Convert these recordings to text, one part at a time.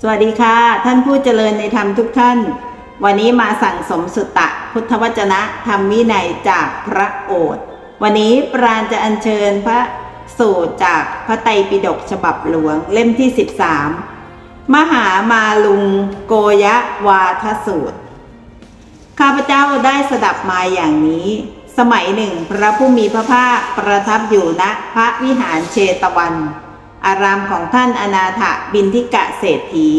สวัสดีค่ะ ท่านผู้เจริญในธรรมทุกท่าน วันนี้มาสั่งสมสุตตะ พุทธวจนะธรรมวินัยจากพระโอษฐ์วันนี้ปราณจะอัญเชิญพระสูตรจากพระไตรปิฎกฉบับหลวงเล่มที่ 13 มหามาลุงโกยะวาทสูตร ข้าพเจ้าได้สดับมาอย่างนี้ สมัยหนึ่งพระผู้มีพระภาคประทับอยู่ณพระวิหารเชตวัน อารามของท่านอนาถบินทิกะเศรษฐี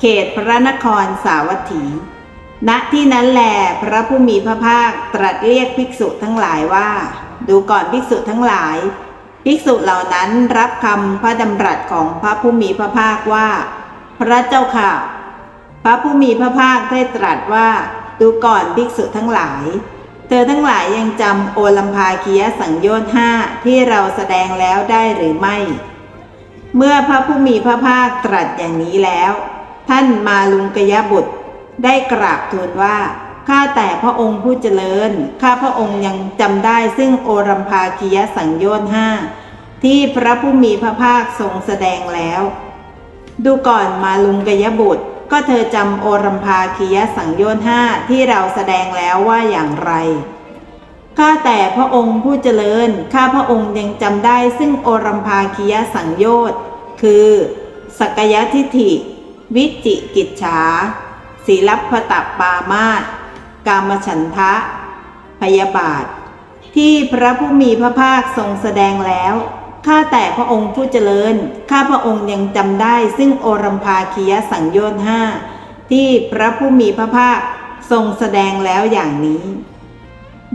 เขตพระนครสาวัตถี ณที่นั้นแลพระผู้มีพระภาคตรัสเรียกภิกษุทั้งหลายว่า ดูก่อนภิกษุทั้งหลาย ภิกษุเหล่านั้นรับคำพระดำรัสของพระผู้มีพระภาคว่า พระเจ้าค่ะ พระผู้มีพระภาคได้ตรัสว่า ดูก่อนภิกษุทั้งหลายเธอทั้งหลายยังจำโอลัมพาคียสังโยชน์ห้าที่เราแสดงแล้วได้หรือไม่ เมื่อพระผู้มีพระภาคตรัสอย่างนี้แล้ว ท่านมาลุงกยบุตร ได้กราบทูลว่าข้าแต่พระองค์ผู้เจริญ ข้าพระองค์ยังจำได้ซึ่งโอรัมพาคียสังโยชน์ห้าที่พระผู้มีพระภาคทรงแสดงแล้ว ดูก่อนมาลุงกยบุตร ก็เธอจำโอรัมพาคียสังโยชน์ห้าที่เราแสดงแล้วว่าอย่างไร ข้าแต่พระองค์ผู้เจริญ ข้าพระองค์ยังจำได้ซึ่งโอรัมพาคียสังโยชน์คือสักยทิฏฐิ วิจิกิจฉาศีลัพตปามาตกามฉันทะ พยาบาท ที่พระผู้มีพระภาคทรงแสดงแล้ว ข้าแต่พระองค์ผู้เจริญ ข้าพระองค์ยังจำได้ซึ่งโอรัมพาคียสังโยชน์ห้าที่พระผู้มีพระภาคทรงแสดงแล้วอย่างนี้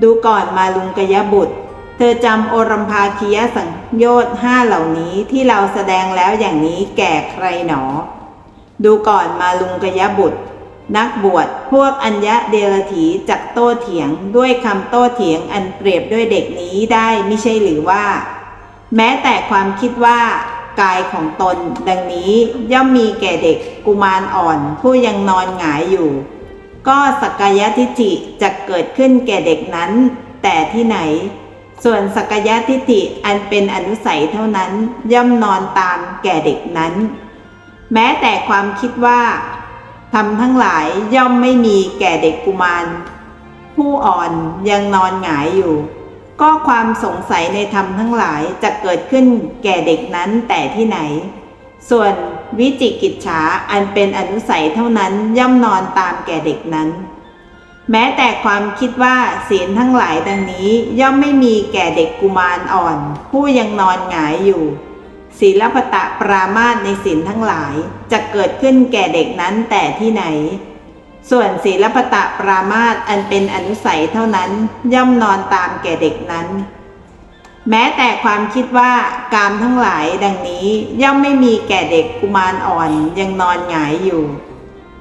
ดูก่อนมาลุงกยบุตร เธอจำโอรัมพาคียสังโยชน์ห้าเหล่านี้ที่เราแสดงแล้วอย่างนี้แก่ใครหนอ ดูก่อนมาลุงกยบุตร นักบวชพวกอัญญะเดรถีจักโต้เถียงด้วยคำโต้เถียงอันเปรียบด้วยเด็กนี้ได้ไม่ใช่หรือว่า แม้แต่ความคิดว่ากายของตนดังนี้ย่อมมีแก่เด็กกุมารอ่อนผู้ยังนอนหงายอยู่ ก็สักกายทิฏฐิจะเกิดขึ้นแก่เด็กนั้น แต่ที่ไหน ส่วนสักกายทิฏฐิอันเป็นอนุสัยเท่านั้นย่อมนอนตามแก่เด็กนั้น แม้แต่ความคิดว่าทำทั้งหลายย่อมไม่มีแก่เด็กกุมารผู้อ่อนยังนอนหงายอยู่ ก็ความสงสัยในธรรมทั้งหลายจะเกิดขึ้นแก่เด็กนั้นแต่ที่ไหน ส่วนวิจิกิจฉาอันเป็นอนุสัยเท่านั้นย่อมนอนตามแก่เด็กนั้น แม้แต่ความคิดว่าศีลทั้งหลายดังนี้ย่อมไม่มีแก่เด็กกุมารอ่อน ผู้ยังนอนหงายอยู่ศีลปตะปรามาสในศีลทั้งหลายจะเกิดขึ้นแก่เด็กนั้นแต่ที่ไหน ส่วนศีลปตะปรามาสอันเป็นอนุสัยเท่านั้นย่อมนอนตามแก่เด็กนั้น แม้แต่ความคิดว่ากามทั้งหลายดังนี้ย่อมไม่มีแก่เด็กกุมารอ่อนยังนอนหงายอยู่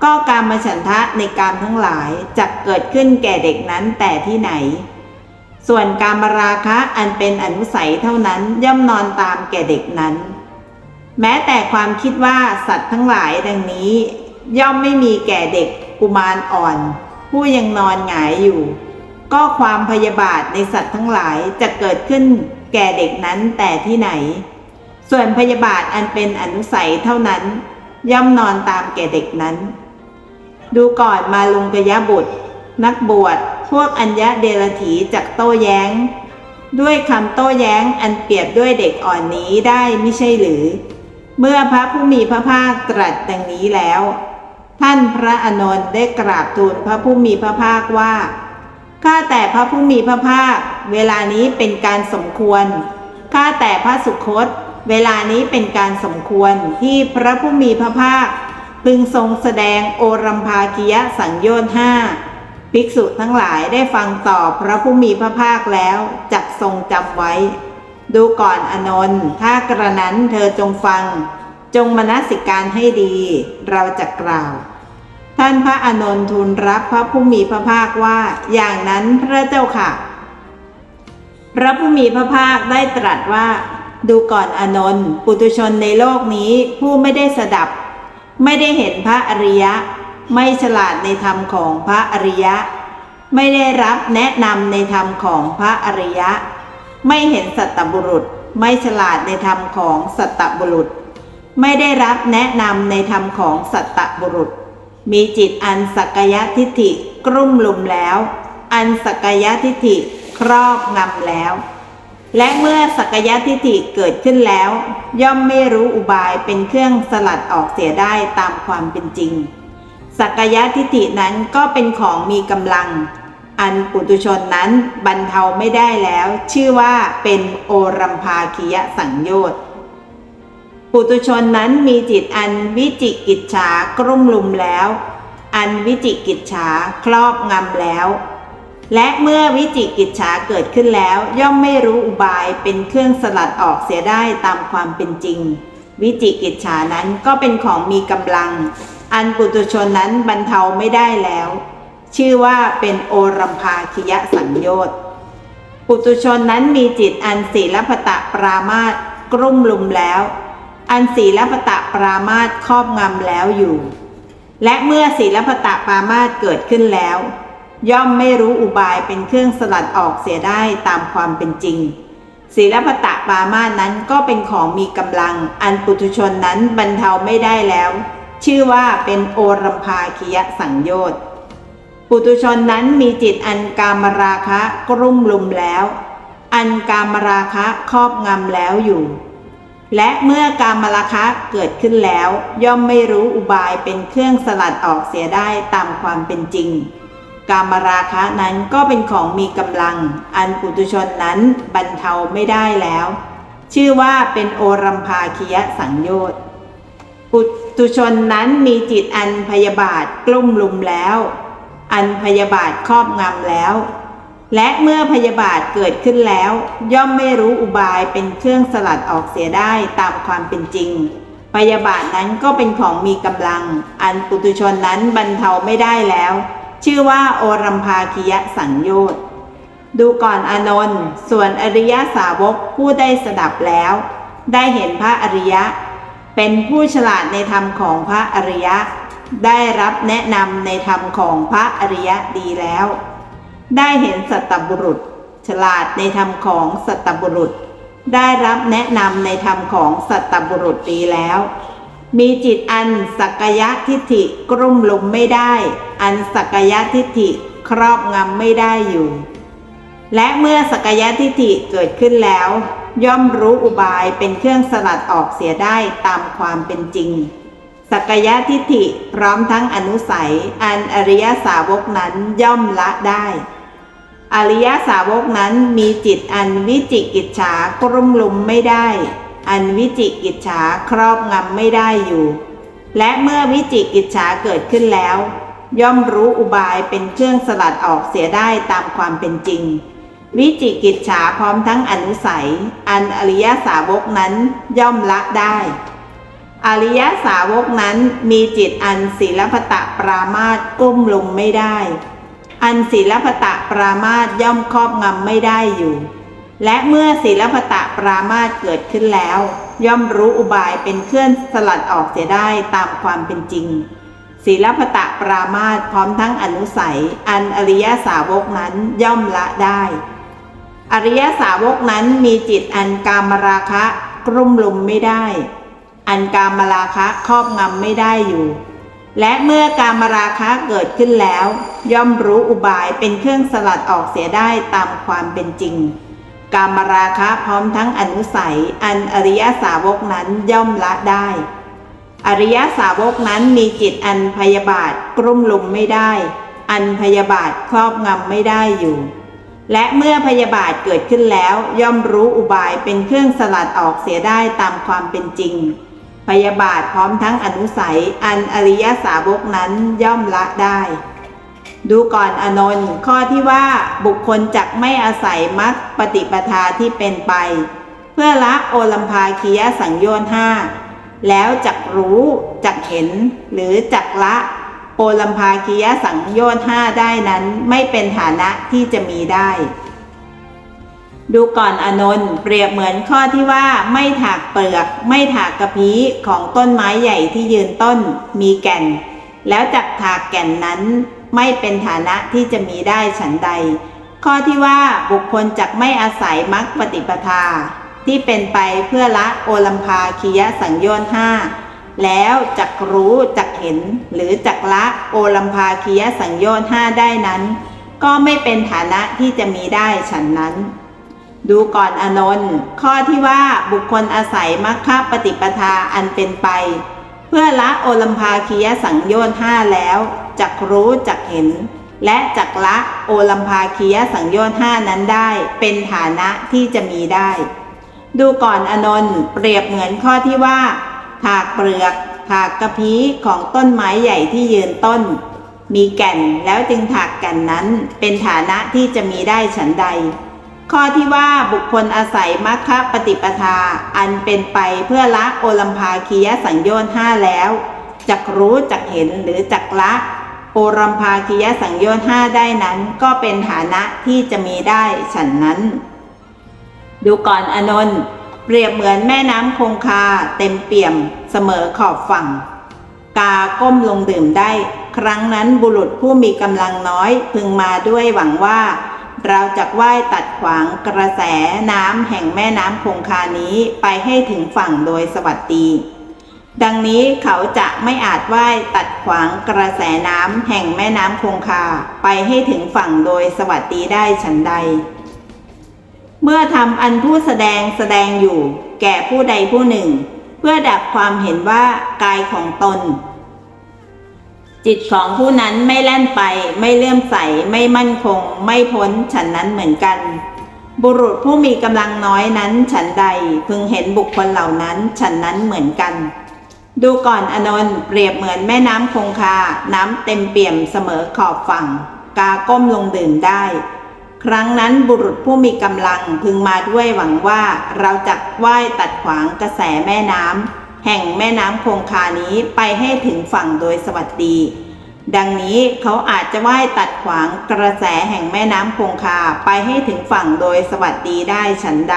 ก็การมาฉันทะในกามทั้งหลายจะเกิดขึ้นแก่เด็กนั้นแต่ที่ไหน ส่วนการมราคะอันเป็นอนุสัยเท่านั้นย่อมนอนตามแก่เด็กนั้น แม้แต่ความคิดว่าสัตว์ทั้งหลายดังนี้ ย่อมไม่มีแก่เด็กกุมารอ่อน ผู้ยังนอนหงายอยู่ ก็ความพยาบาทในสัตว์ทั้งหลายจะเกิดขึ้น แก่เด็กนั้นแต่ที่ไหน ส่วนพยาบาทอันเป็นอนุสัยเท่านั้น ย่อมนอนตามแก่เด็กนั้น ดูก่อนมาลุงกยบุตร นักบวชพวกอัญญะเดรถีจักโต้แย้ง ด้วยคำโต้แย้งอันเปรียบด้วยเด็กอ่อนนี้ได้ไม่ใช่หรือ เมื่อพระผู้มีพระภาคตรัสดังนี้แล้ว ท่านพระอานนท์ได้กราบทูลพระผู้มีพระภาคว่า ข้าแต่พระผู้มีพระภาค เวลานี้เป็นการสมควร ข้าแต่พระสุคต เวลานี้เป็นการสมควรที่พระผู้มีพระภาค พึงทรงแสดงโอรัมภากิยสังโยชน์ห้าภิกษุทั้งหลายได้ฟังตอบพระผู้มีพระภาคแล้วจักทรงจำไว้ ดูก่อนอนนท์ถ้ากระนั้นเธอจงฟัง จงมนสิการให้ดี เราจะกล่าว ท่านพระอานนท์ทูลรับพระผู้มีพระภาคว่า อย่างนั้นพระเจ้าค่ะ พระผู้มีพระภาคได้ตรัสว่า ดูก่อนอนนท์ปุตุชนในโลกนี้ผู้ไม่ได้สดับ ไม่ได้เห็นพระอริยะ ไม่ฉลาดในธรรมของพระอริยะ ไม่ได้รับแนะนำในธรรมของพระอริยะ ไม่เห็นสัตตบุรุษ ไม่ฉลาดในธรรมของสัตตบุรุษ ไม่ได้รับแนะนำในธรรมของสัตตบุรุษ มีจิตอันสักกายทิฏฐิกรุ่มลุมแล้ว อันสักกายทิฏฐิครอบงำแล้ว และเมื่อสักกายทิฏฐิเกิดขึ้นแล้ว ย่อมไม่รู้อุบายเป็นเครื่องสลัดออกเสียได้ตามความเป็นจริง สักกายทิฏฐินั้นก็เป็นของมีกำลัง อันปุตุชนนั้นบรรเทาไม่ได้แล้ว ชื่อว่าเป็นโอรัมภาคียสังโยชน์ ปุตุชนนั้นมีจิตอันวิจิกิจฉากรุ่มลุมแล้ว อันวิจิกิจฉาครอบงำแล้ว และเมื่อวิจิกิจฉาเกิดขึ้นแล้ว ย่อมไม่รู้อุบายเป็นเครื่องสลัดออกเสียได้ตามความเป็นจริง วิจิกิจฉานั้นก็เป็นของมีกำลัง อันปุตุชนนั้นบรรเทาไม่ได้แล้ว ชื่อว่าเป็นโอรัมภาคิยสังโยชน์ปุตุชนนั้นมีจิตอันศีลพตะปรามาตกรุ่มลุมแล้ว อันศีลพตะปรามาตครอบงำแล้วอยู่ และเมื่อศีลพตะปรามาตเกิดขึ้นแล้ว ย่อมไม่รู้อุบายเป็นเครื่องสลัดออกเสียได้ตามความเป็นจริงศีลพตะปรามานั้นก็เป็นของมีกำลัง อันปุถุชนนั้นบรรเทาไม่ได้แล้ว ชื่อว่าเป็นโอรัมภาคิยสังโยชน์ปุตุชนนั้นมีจิตอันกามราคะกรุ่มลุมแล้ว อันกามราคะครอบงำแล้วอยู่ และเมื่อกามราคะเกิดขึ้นแล้ว ย่อมไม่รู้อุบายเป็นเครื่องสลัดออกเสียได้ตามความเป็นจริง กามราคะนั้นก็เป็นของมีกำลัง อันปุตุชนนั้นบรรเทาไม่ได้แล้ว ชื่อว่าเป็นโอรัมภาคียสังโยชน์ปุตุชนนั้นมีจิตอันพยาบาทกลุ่มลุมแล้ว อันพยาบาทครอบงำแล้ว และเมื่อพยาบาทเกิดขึ้นแล้ว ย่อมไม่รู้อุบายเป็นเครื่องสลัดออกเสียได้ตามความเป็นจริง พยาบาทนั้นก็เป็นของมีกำลัง อันปุตุชนนั้นบรรเทาไม่ได้แล้ว ชื่อว่าโอรัมภาคียะสังโยชน์ดูก่อนอานนท์ส่วนอริยสาวกผู้ได้สดับแล้ว ได้เห็นพระอริยะ เป็นผู้ฉลาดในธรรมของพระอริยะ ได้รับแนะนำในธรรมของพระอริยะดีแล้ว ได้เห็นสัตบุรุษ ฉลาดในธรรมของสัตบุรุษ ได้รับแนะนำในธรรมของสัตบุรุษดีแล้ว มีจิตอันสักยะทิฏฐิกรุ่มลุมไม่ได้ อันสักยะทิฏฐิครอบงำไม่ได้อยู่ และเมื่อสักยะทิฏฐิเกิดขึ้นแล้ว ย่อมรู้อุบายเป็นเครื่องสลัดออกเสียได้ตามความเป็นจริงสักยะทิฏฐิพร้อมทั้งอนุสัย อันอริยสาวกนั้นย่อมละได้ อริยสาวกนั้นมีจิตอันวิจิกิจฉากรุ่มลุมไม่ได้ อันวิจิกิจฉาครอบงำไม่ได้อยู่ และเมื่อวิจิกิจฉาเกิดขึ้นแล้ว ย่อมรู้อุบายเป็นเครื่องสลัดออกเสียได้ตามความเป็นจริง วิจิกิจฉาพร้อมทั้งอนุสัย อันอริยสาวกนั้นย่อมละได้ อริยสาวกนั้นมีจิตอันศีลพตะปรามาตกุ้มลุมไม่ได้ อันศีลพตะปรามาตย่อมครอบงำไม่ได้อยู่ และเมื่อศีลพตะปรามาตเกิดขึ้นแล้ว ย่อมรู้อุบายเป็นเครื่องสลัดออกเสียได้ตามความเป็นจริงศีลพตะปรามาตพร้อมทั้งอนุสัย อันอริยสาวกนั้นย่อมละได้ อริยสาวกนั้นมีจิตอันกามราคะกรุ่มลุมไม่ได้ อันกามราคะครอบงำไม่ได้อยู่ และเมื่อการมราคะเกิดขึ้นแล้ว ย่อมรู้อุบายเป็นเครื่องสลัดออกเสียได้ตามความเป็นจริง กามราคะพร้อมทั้งอนุสัย อันอริยสาวกนั้นย่อมละได้ อริยสาวกนั้นมีจิตอันพยาบาทกลุ่มลุมไม่ได้ อันพยาบาทครอบงำไม่ได้อยู่ และเมื่อพยาบาทเกิดขึ้นแล้ว ย่อมรู้อุบายเป็นเครื่องสลัดออกเสียได้ตามความเป็นจริง พยาบาทพร้อมทั้งอนุสัยอันอริยสาวกนั้นย่อมละได้ ดูก่อนอนนท์ข้อที่ว่าบุคคลจักไม่อาศัยมรรคปฏิปทาที่เป็นไป เพื่อละโอลัมภาคียสังโยชน์ห้าแล้วจักรู้จักเห็นหรือจักละโอลัมภาคียสังโยชน์ห้าได้นั้นไม่เป็นฐานะที่จะมีได้ ดูก่อนอนนท์เปรียบเหมือนข้อที่ว่าไม่ถากเปลือก ไม่ถากกระพี้ของต้นไม้ใหญ่ที่ยืนต้นมีแก่น แล้วจักถากแก่นนั้น ไม่เป็นฐานะที่จะมีได้ฉันใด ข้อที่ว่าบุคคลจักไม่อาศัยมรรคปฏิปทา ที่เป็นไปเพื่อละโอลัมพาคียสังโยชน์ห้าแล้วจักรู้จักเห็นหรือจักละโอลัมพาคียสังโยชน์ห้าได้นั้น ก็ไม่เป็นฐานะที่จะมีได้ฉันนั้น ดูก่อนอนนท์ข้อที่ว่าบุคคลอาศัยมรรคปฏิปทาอันเป็นไป เพื่อละโอลัมพาคียสังโยชน์ห้าแล้วจักรู้จักเห็น และจักละโอลัมพาคียสังโยชน์ห้านั้นได้เป็นฐานะที่จะมีได้ ดูก่อนอนนท์เปรียบเหมือนข้อที่ว่า ถากเปลือกถากกระพี้ของต้นไม้ใหญ่ที่ยืนต้น มีแก่นแล้วจึงถากแก่นนั้นเป็นฐานะที่จะมีได้ฉันใด ข้อที่ว่าบุคคลอาศัยมรรคปฏิปทา อันเป็นไปเพื่อละโอลัมพาคียสังโยชน์ห้าแล้วจักรู้จักเห็นหรือจักละโอรัมพาคียสังโยชน์ห้าได้นั้น ก็เป็นฐานะที่จะมีได้ฉันนั้น ดูก่อนอนนท์เปรียบเหมือนแม่น้ำคงคาเต็มเปี่ยมเสมอขอบฝั่ง กาก้มลงดื่มได้ ครั้งนั้นบุรุษผู้มีกำลังน้อย พึงมาด้วยหวังว่า เราจะว่ายตัดขวางกระแสน้ำแห่งแม่น้ำคงคานี้ไปให้ถึงฝั่งโดยสวัสดี ดังนี้เขาจะไม่อาจว่ายตัดขวางกระแสน้ำแห่งแม่น้ำคงคาไปให้ถึงฝั่งโดยสวัสดีได้ฉันใด เมื่อทำอันผู้แสดงแสดงอยู่ แก่ผู้ใดผู้หนึ่ง เพื่อดับความเห็นว่ากายของตน จิตของผู้นั้นไม่แล่นไป ไม่เลื่อมใส ไม่มั่นคง ไม่พ้นฉันนั้นเหมือนกัน บุรุษผู้มีกำลังน้อยนั้นฉันใดพึงเห็นบุคคลเหล่านั้นฉันนั้นเหมือนกัน ดูก่อนอนนท์เปรียบเหมือนแม่น้ำคงคา น้ำเต็มเปี่ยมเสมอขอบฝั่ง กาก้มลงดื่มได้ ครั้งนั้นบุรุษผู้มีกำลังพึงมาด้วยหวังว่าเราจะว่ายตัดขวางกระแสแม่น้ำ แห่งแม่น้ำคงคานี้ไปให้ถึงฝั่งโดยสวัสดี ดังนี้เขาอาจจะว่ายตัดขวางกระแสแห่งแม่น้ำคงคาไปให้ถึงฝั่งโดยสวัสดีได้ฉันใด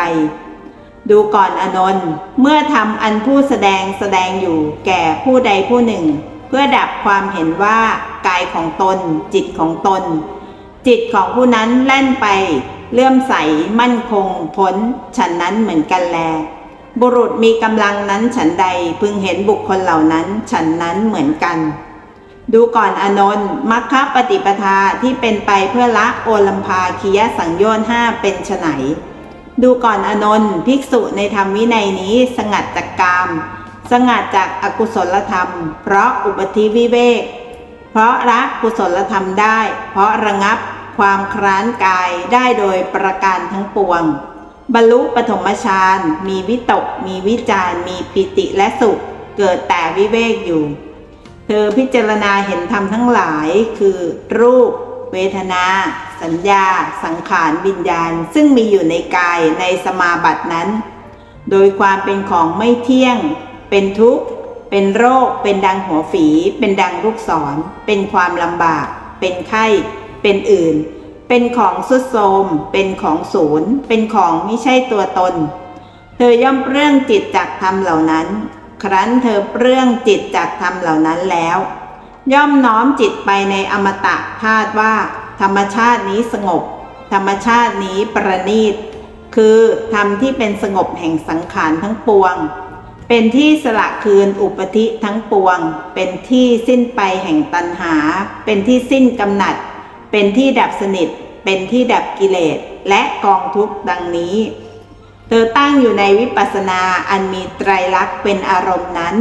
ดูก่อนอนนท์เมื่อทำอันผู้แสดงแสดงอยู่แก่ผู้ใดผู้หนึ่ง เพื่อดับความเห็นว่ากายของตน จิตของตน จิตของผู้นั้นแล่นไป เลื่อมใสมั่นคงพ้นฉันนั้นเหมือนกันแล บุรุษมีกำลังนั้นฉันใดพึงเห็นบุคคลเหล่านั้น ฉันนั้นเหมือนกัน ดูก่อนอนนท์มัคคปฏิปทาที่เป็นไปเพื่อละโอลัมพาคียสังโยชน์ห้าเป็นไฉนดูก่อนอนนท์ภิกษุในธรรมวินัยนี้สงัดจากกาม สงัดจากอากุศลธรรม เพราะอุปธิวิเวก เพราะละกุศลธรรมได้ เพราะระงับความคร้านกายได้โดยประการทั้งปวง บรรลุปฐมฌานมีวิตก มีวิจารมีปิติและสุข เกิดแต่วิเวกอยู่ เธอพิจารณาเห็นธรรมทั้งหลายคือ รูป เวทนา สัญญา สังขารวิญญาณ ซึ่งมีอยู่ในกายในสมาบัตินั้น โดยความเป็นของไม่เที่ยง เป็นทุกข์ เป็นโรค เป็นดังหัวฝี เป็นดังลูกศร เป็นความลำบาก เป็นไข้ เป็นอื่น เป็นของสุดโทมเป็นของศูนย์ เป็นของไม่ใช่ตัวตน เธอย่อมเปลื้องจิตจากธรรมเหล่านั้น ครั้นเธอเปลื้องจิตจากธรรมเหล่านั้นแล้ว ย่อมน้อมจิตไปในอมตะธาตุว่า ธรรมชาตินี้สงบ ธรรมชาตินี้ประณีต คือธรรมที่เป็นสงบแห่งสังขารทั้งปวง เป็นที่สละคืนอุปธิทั้งปวง เป็นที่สิ้นไปแห่งตัณหา เป็นที่สิ้นกำหนัด เป็นที่ดับสนิท เป็นที่ดับกิเลส และกองทุกข์ดังนี้ เธอตั้งอยู่ในวิปัสสนาอันมีไตรลักษณ์เป็นอารมณ์นั้น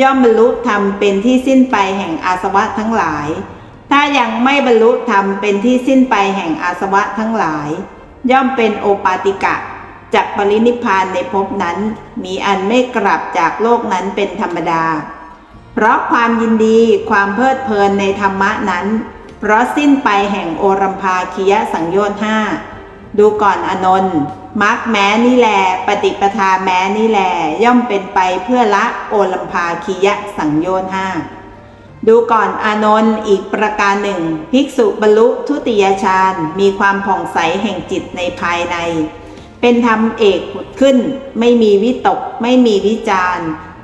ย่อมบรรลุธรรมเป็นที่สิ้นไปแห่งอาสวะทั้งหลาย ถ้ายังไม่บรรลุธรรมเป็นที่สิ้นไปแห่งอาสวะทั้งหลาย ย่อมเป็นโอปาติกะจากปรินิพพานในภพนั้น มีอันไม่กลับจากโลกนั้นเป็นธรรมดา เพราะความยินดีความเพลิดเพลินในธรรมะนั้น เพราะสิ้นไปแห่งโอรัมพาคียสังโยชน์ห้าดูก่อนอนนท์มักแม้นี่แล ปฏิปทาแม้นี่แล ย่อมเป็นไปเพื่อละโอลัมพาคียสังโยชน์ห้าดูก่อนอานนท์อีกประการหนึ่ง ภิกษุบรรลุทุติยฌานมีความผ่องใสแห่งจิตในภายใน เป็นธรรมเอกผุดขึ้น ไม่มีวิตก ไม่มีวิจาร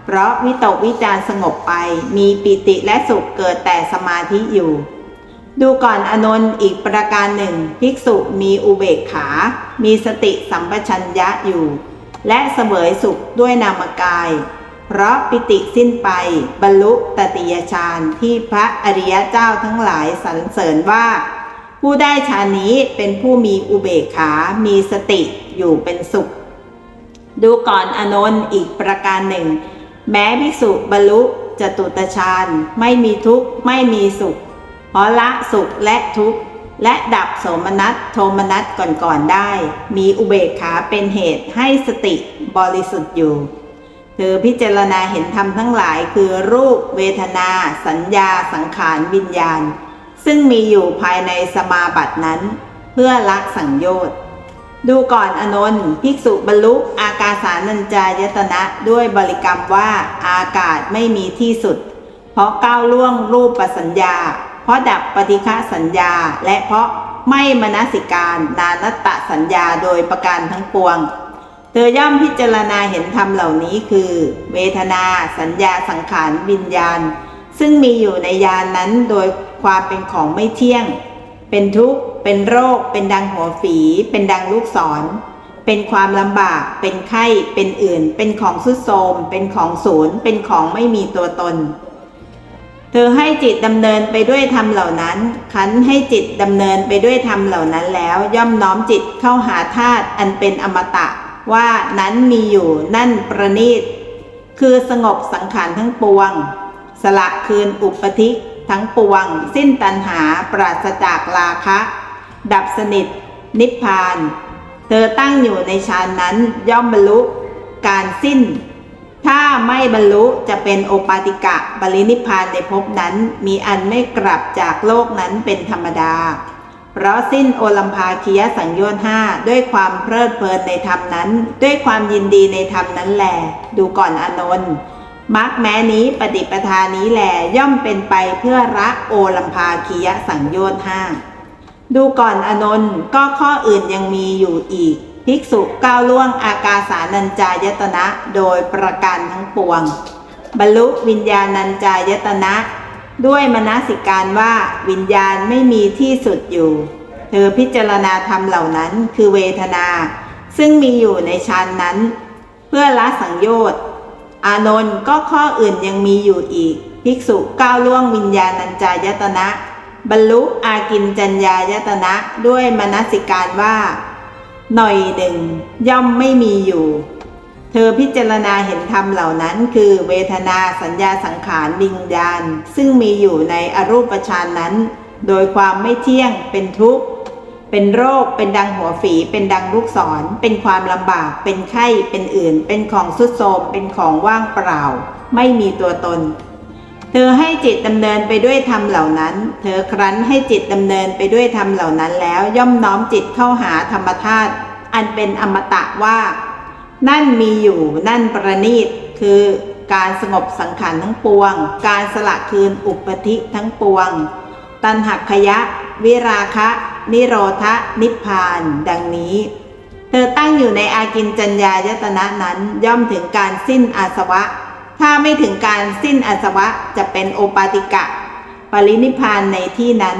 เพราะวิตกวิจารสงบไป มีปิติและสุขเกิดแต่สมาธิอยู่ ดูก่อนอนนท์อีกประการหนึ่ง ภิกษุมีอุเบกขา มีสติสัมปชัญญะอยู่ และเสวยสุขด้วยนามกาย เพราะปิติสิ้นไป บรรลุตติยฌานที่พระอริยเจ้าทั้งหลายสรรเสริญว่า ผู้ได้ฌานนี้เป็นผู้มีอุเบกขา มีสติอยู่เป็นสุข ดูก่อนอนนท์อีกประการหนึ่ง แม้ภิกษุบรรลุจตุตฌานไม่มีทุกข์ไม่มีสุข เพราะละสุขและทุกข์ และดับโสมนัสโทมนัสก่อนๆได้ มีอุเบกขาเป็นเหตุให้สติบริสุทธิ์อยู่เธอพิจารณาเห็นธรรมทั้งหลายคือรูปเวทนา สัญญา สังขารวิญญาณ ซึ่งมีอยู่ภายในสมาบัตินั้น เพื่อละสังโยชน์ดูก่อนอนนท์ภิกษุบรรลุอากาสานัญจายตนะด้วยบริกรรมว่าอากาศไม่มีที่สุด เพราะก้าวล่วงรูปปสัญญา เพราะดับปฏิฆะสัญญา และเพราะไม่มนสิการนานัตตสัญญาโดยประการทั้งปวง เธอย่อมพิจารณาเห็นธรรมเหล่านี้คือ เวทนาสัญญาสังขารวิญญาณ ซึ่งมีอยู่ในยานนั้นโดยความเป็นของไม่เที่ยง เป็นทุกข์ เป็นโรค เป็นดังหัวฝี เป็นดังลูกศร เป็นความลำบาก เป็นไข้ เป็นอื่น เป็นของสุดโทมเป็นของศูนย์ เป็นของไม่มีตัวตน เธอให้จิตดำเนินไปด้วยธรรมเหล่านั้น ขันให้จิตดำเนินไปด้วยธรรมเหล่านั้นแล้ว ย่อมน้อมจิตเข้าหาธาตุอันเป็นอมตะ ว่านั้นมีอยู่นั่นประณีต คือสงบสังขารทั้งปวง สละคืนอุปธิทั้งปวง สิ้นตัณหาปราศจากราคะ ดับสนิท นิพพาน เธอตั้งอยู่ในฌานนั้นย่อมบรรลุการสิ้น ถ้าไม่บรรลุจะเป็นโอปาติกะปรินิพานในภพนั้น มีอันไม่กลับจากโลกนั้นเป็นธรรมดา เพราะสิ้นโอลัมภาคียสังโยชน์ห้าด้วยความเพลิดเพลินในธรรมนั้น ด้วยความยินดีในธรรมนั้นแหลดูก่อนอนนท์มักแม้นี้ปฏิปทานี้แหลย่อมเป็นไปเพื่อละโอลัมภาคียสังโยชน์ห้าดูก่อนอนนท์ก็ข้ออื่นยังมีอยู่อีก ภิกษุก้าวล่วงอากาสานัญจายตนะ โดยประการทั้งปวง บรรลุวิญญาณัญจายตนะ ด้วยมนสิการว่าวิญญาณไม่มีที่สุดอยู่ เธอพิจารณาธรรมเหล่านั้นคือเวทนา ซึ่งมีอยู่ในฌานนั้น เพื่อละสังโยชน์อานนท์ก็ข้ออื่นยังมีอยู่อีก ภิกษุก้าวล่วงวิญญาณัญจายตนะ บรรลุอากินจัญญายตนะ ด้วยมนสิการว่า หน่อยหนึ่ง ย่อมไม่มีอยู่ เธอพิจารณาเห็นธรรมเหล่านั้น คือเวทนาสัญญาสังขารวิญญาณ ซึ่งมีอยู่ในอรูปฌานนั้น โดยความไม่เที่ยงเป็นทุกข์เป็นโรค เป็นดังหัวฝี เป็นดังลูกศร เป็นความลำบาก เป็นไข้ เป็นอื่น เป็นของสุดโทมเป็นของว่างเปล่า ไม่มีตัวตน เธอให้จิตดำเนินไปด้วยธรรมเหล่านั้น เธอครั้นให้จิตดำเนินไปด้วยธรรมเหล่านั้นแล้ว ย่อมน้อมจิตเข้าหาธรรมธาตุอันเป็นอมตะว่า นั่นมีอยู่นั่นประณีต คือการสงบสังขารทั้งปวง การสละคืนอุปธิทั้งปวง ตันหักขยะ วิราคะ นิโรธะนิพพาน ดังนี้ เธอตั้งอยู่ในอากินจัญญายตนะนั้นย่อมถึงการสิ้นอาสวะ ถ้าไม่ถึงการสิ้นอาสวะจะเป็นโอปาติกะ ปรินิพานในที่นั้น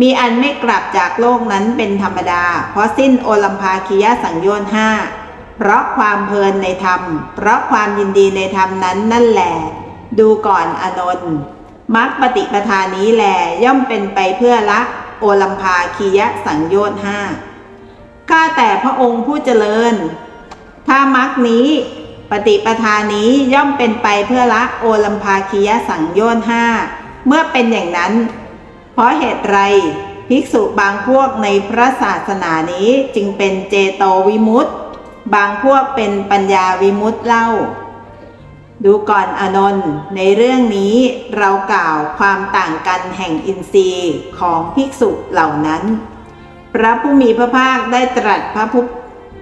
มีอันไม่กลับจากโลกนั้นเป็นธรรมดา เพราะสิ้นโอลัมภาคียสังโยชน์ห้าเพราะความเพลินในธรรม เพราะความยินดีในธรรมนั้นนั่นแหละดูก่อนอนนท์มรรคปฏิปทานี้แหลย่อมเป็นไปเพื่อละโอลัมภาคียสังโยชน์ห้าข้าแต่พระองค์ผู้เจริญ ถ้ามรรคนี้ ปฏิปทานี้ย่อมเป็นไปเพื่อละโอลัมภาคียสังโยชน์ห้าเมื่อเป็นอย่างนั้น เพราะเหตุไรภิกษุบางพวกในพระศาสนานี้จึงเป็นเจโตวิมุตติบางพวกเป็นปัญญาวิมุตติเล่า ดูก่อนอนนท์ในเรื่องนี้เรากล่าวความต่างกันแห่งอินทรีย์ของภิกษุเหล่านั้น พระผู้มีพระภาคได้ตรัสพระพุ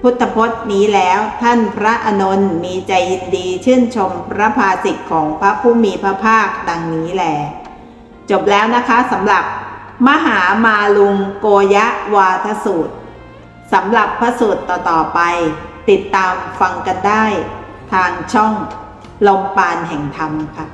พุทธพจน์นี้แล้วท่านพระอนนท์มีใจยินดีชื่นชมพระภาสิทธิ์ของพระผู้มีพระภาคดังนี้แหลจบแล้วนะคะสำหรับมหามาลุงโกยะวาทสูตรสำหรับพระสูตรต่อๆไป ติดตามฟังกันได้ ทางช่องลมปานแห่งธรรมค่ะ